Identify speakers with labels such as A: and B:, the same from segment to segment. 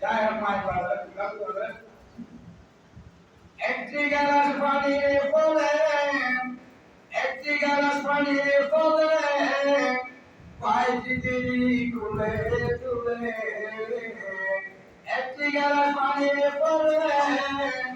A: যাই হোক মায়ের বাবা কি করবে একটি গ্লাস পানি বলে একটি গ্লাস পানি বলে পাইছি তিনি তুলে তুলে একটি গ্লাস পানি বলে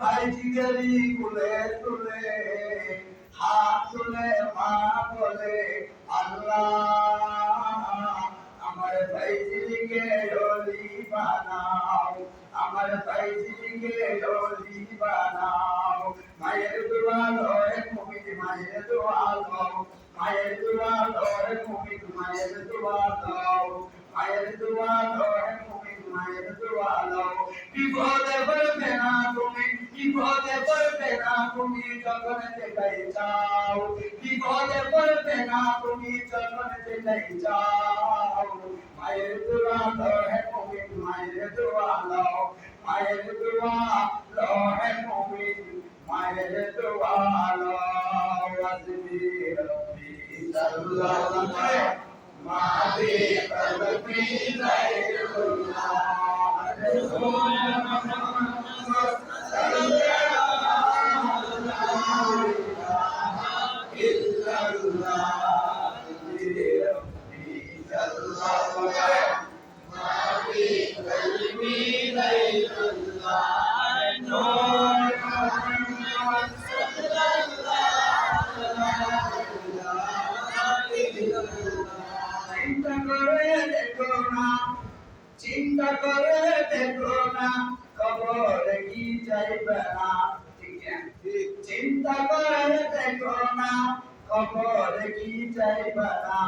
A: পাইছি দেরি তুলে তুলে, হাত তুলে মা বলে, আল্লাহ, আমার ভাইজিকে অলি বানাও, আমার ভাইজিকে অলি মায়ের দোয়া লও বিপদে পড়বে না তুমি বিপদে পড়বে না তুমি যখন যেটাই চাও বিপদে পড়বে না তুমি যখন যেটাই চাও মায়ের দোয়া লয় মুমিন মায়ের দোয়া লও মায়ের দোয়া লয় মুমিন মায়ের দোয়া লও আসবি রব্বি সাল্লাল্লাহু আলাইহি মাদি কলবি চিন্তা চিন্তা করে দেখো না খবর কি চাইবে না? চিন্তা করে দেখো না খবর কি চাইবে না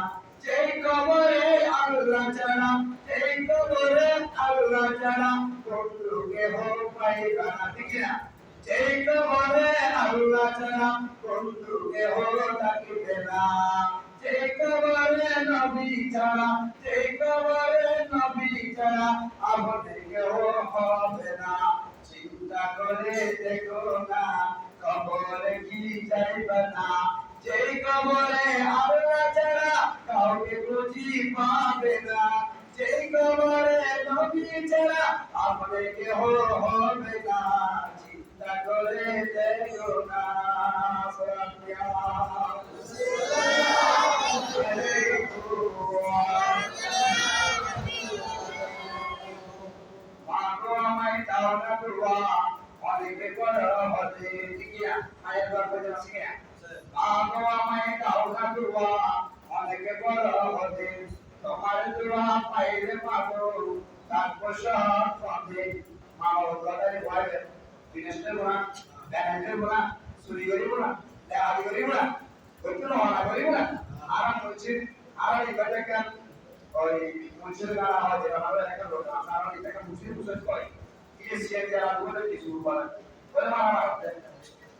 A: যেই খবরে আল্লাহ ছাড়া, এই খবরে আল্লাহ ছাড়া বন্ধু কেহ পাইবে না ঠিক না যেই খবরে আল্লাহ ছাড়া বন্ধু কেহ থাকিবে না। যেই খবরে নবী ছাড়া, যেই খবরে নবী ছাড়া আমাদের কেহ হবে না। চিন্তা করে দেখো না খবরে কি চাইবে না খবরে আল্লাহ ছাড়া কাউকে বুঝি পাবে না। যেই খবরে নবী ছাড়া আমাদের কেহ হবে না। চিন্তা করে দেখো না দুয়া পাইলে পাবো তারপর পথে মা ভয় বিনেশের গোনা ব্যাংকের গোনা চুরি করিব না দেখাদি করিব না করতে না করিব না। আরাম করছে আর এই কথা ওই মঞ্চের গানা হয় যেটা আমাদের একটা লোক আপনারা এটাকে মুসলিম মুসলিম করে এই সিএন যারা বলে কিছু বলে? বলে মারতে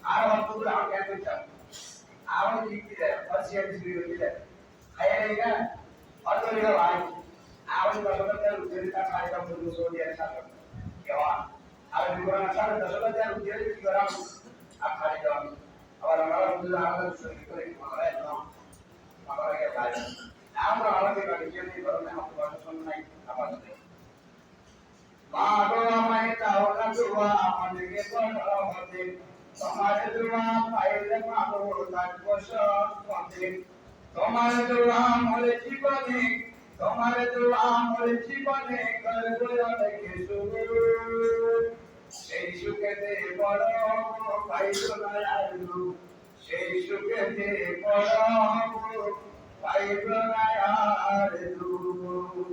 A: আর অন্তত আর কেন করতাম আর দিক দিয়ে আর সিএন শুরু করে দিলে আয়া এইটা অত লিখা ভাই। আর ওই দশটা তেল উঠে তার সাড়ে দাম তো দুশো দিয়ে সাথে কেওয়া আর বিবরণ সাড়ে দশটা তেল উঠে কি করাম আর খালি দাম আবার আমরা বন্ধুরা আমাদের শরীর করে মারা একদম মারা গেছে আমরা আমাদের বাড়িতে এই ধরনের অপবাসন তোমার দোয়া পাইলে মা গো থাকব সব পথে তোমার দোয়া মরে জীবনে তোমার দোয়া মরে জীবনে করব অনেক সুখ সেই সুখেতে বড় পাইল না আর দুঃখ। সেই সুখেতে বড় পাইল না আর দুঃখ।